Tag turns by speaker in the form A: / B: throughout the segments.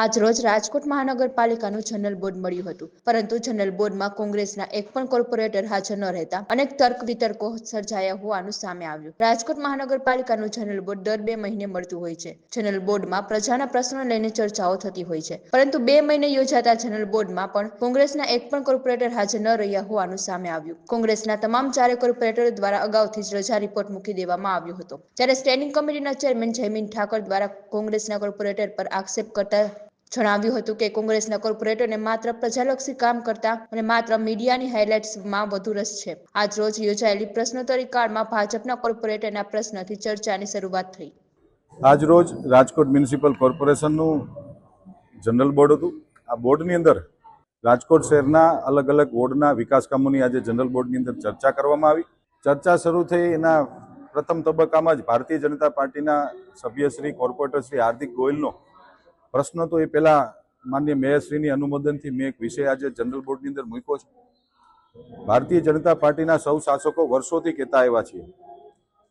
A: આજરોજ Rajkot મહાનગરપાલિકાનું general board મળ્યું હતું. પરંતુ જનરલ બોર્ડમાં કોંગ્રેસના એક પણ કોર્પોરેટર હાજર ન રહેતા અનેક તર્ક વિતર્કો સર્જાયા હોવાનું સામે આવ્યું. રાજકોટ મહાનગરપાલિકાનું જનરલ બોર્ડ દર બે મહિને મળતું હોય છે. જનરલ બોર્ડમાં પ્રજાના પ્રશ્નો લઈને ચર્ચાઓ થતી હોય છે. પરંતુ બે મહિને યોજાતા જનરલ બોર્ડમાં પણ કોંગ્રેસના એક પણ કોર્પોરેટર હાજર ન રહ્યા હોવાનું સામે આવ્યું. કોંગ્રેસના તમામ ચારે કોર્પોરેટર દ્વારા અગાઉથી જ રજા રિપોર્ટ મૂકી દેવામાં આવ્યો હતો. જ્યારે સ્ટેન્ડિંગ કમિટીના ચેરમેન જયમીન ઠાકોર દ્વારા કોંગ્રેસના કોર્પોરેટર પર આક્ષેપ કરતા જણાવ્યું હતું કે કોંગ્રેસના કોર્પોરેટરને માત્ર પ્રજાલક્ષી કામ કરતા અને માત્ર મીડિયાની હાઇલાઇટ્સમાં વધુ રસ છે. આજ રોજ યોજાયેલી પ્રશ્નોત્તરી કાળમાં ભાજપના કોર્પોરેટરના પ્રશ્નથી ચર્ચાની શરૂઆત થઈ.
B: આજ રોજ રાજકોટ મ્યુનિસિપલ કોર્પોરેશનનું જનરલ બોર્ડ હતું. આ બોર્ડની અંદર રાજકોટ શહેરના અલગ અલગ વોર્ડના વિકાસ કામોની આજે જનરલ બોર્ડની અંદર ચર્ચા કરવામાં આવી. ચર્ચા શરૂ થઈ એના પ્રથમ તબક્કામાં જ ભારતીય જનતા પાર્ટીના સભ્યશ્રી કોર્પોરેટર શ્રી હાર્દિક ગોયલનો પ્રશ્ન તો એ પહેલા માન્ય મેયરશ્રીની અનુમોદનથી મેં એક વિષય આજે જનરલ બોર્ડની અંદર મૂક્યો છે. ભારતીય જનતા પાર્ટીના સૌ શાસકો વર્ષોથી કહેતા આવ્યા છીએ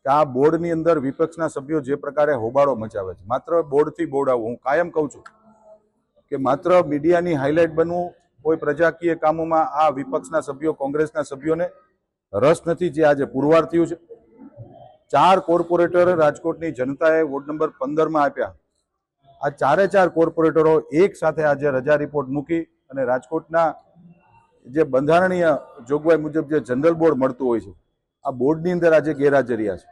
B: કે આ બોર્ડની અંદર વિપક્ષના સભ્યો જે પ્રકારે હોબાળો મચાવે છે. માત્ર બોર્ડથી બોર્ડ આવું. હું કાયમ કહું છું કે માત્ર મીડિયાની હાઇલાઇટ બનવું, કોઈ પ્રજાકીય કામોમાં આ વિપક્ષના સભ્યો, કોંગ્રેસના સભ્યોને રસ નથી જે આજે પુરવાર થયું છે. ચાર કોર્પોરેટર રાજકોટની જનતાએ વોર્ડ નંબર પંદરમાં આપ્યા. આ ચારે ચાર કોર્પોરેટરો એક સાથે આજે રજા રિપોર્ટ મૂકી અને રાજકોટના જે બંધારણીય જોગવાઈ મુજબ જે જનરલ બોર્ડ મળતું હોય છે, આ બોર્ડની અંદર આજે ગેરહાજરિયા છે.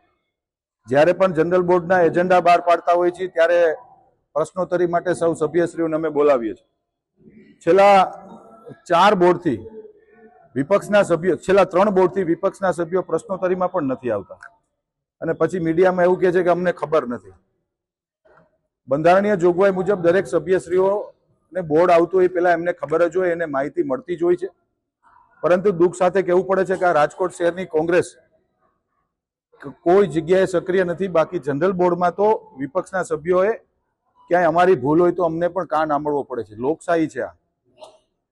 B: જ્યારે પણ જનરલ બોર્ડના એજન્ડા બહાર પાડતા હોય છે, ત્યારે પ્રશ્નોત્તરી માટે સૌ સભ્યશ્રીઓને અમે બોલાવીએ છીએ. છેલ્લા ચાર બોર્ડથી વિપક્ષના સભ્યો, છેલ્લા ત્રણ બોર્ડથી વિપક્ષના સભ્યો પ્રશ્નોત્તરીમાં પણ નથી આવતા. અને પછી મીડિયામાં એવું કહે છે કે અમને ખબર નથી. બંધારણીય જોગવાઈ મુજબ દરેક સભ્યશ્રીઓને બોર્ડ આવતું હોય પહેલા એમને ખબર જ હોય, એને માહિતી મળતી જ હોય છે. પરંતુ દુઃખ સાથે કહેવું પડે છે કે આ રાજકોટ શહેરની કોંગ્રેસ કોઈ જગ્યાએ સક્રિય નથી. બાકી જનરલ બોર્ડમાં તો વિપક્ષના સભ્યોએ ક્યાંય અમારી ભૂલ હોય તો અમને પણ કાન આંબળવો પડે છે. લોકશાહી છે આ.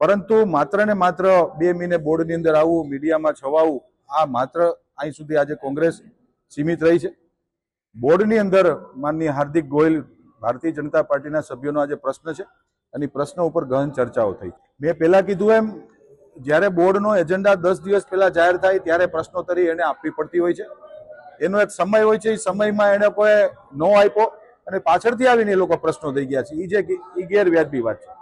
B: પરંતુ માત્ર ને માત્ર બે મહિને બોર્ડની અંદર આવવું મીડિયામાં છવાવું, આ માત્ર અહીં સુધી આજે કોંગ્રેસ સીમિત રહી છે. બોર્ડની અંદર માનનીય હાર્દિક ગોયલ ભારતીય જનતા પાર્ટીના સભ્યોનો આજે પ્રશ્ન છે. અને પ્રશ્નો ઉપર ગહન ચર્ચાઓ થઈ. મેં પહેલાં કીધું એમ, જ્યારે બોર્ડનો એજન્ડા દસ દિવસ પહેલાં જાહેર થાય ત્યારે પ્રશ્નોત્તરી એને આપવી પડતી હોય છે. એનો એક સમય હોય છે, એ સમયમાં એને કોઈ નો આપ્યો અને પાછળથી આવીને એ લોકો પ્રશ્નો થઈ ગયા છે. એ જે એ ગેરવ્યાજબી વાત છે.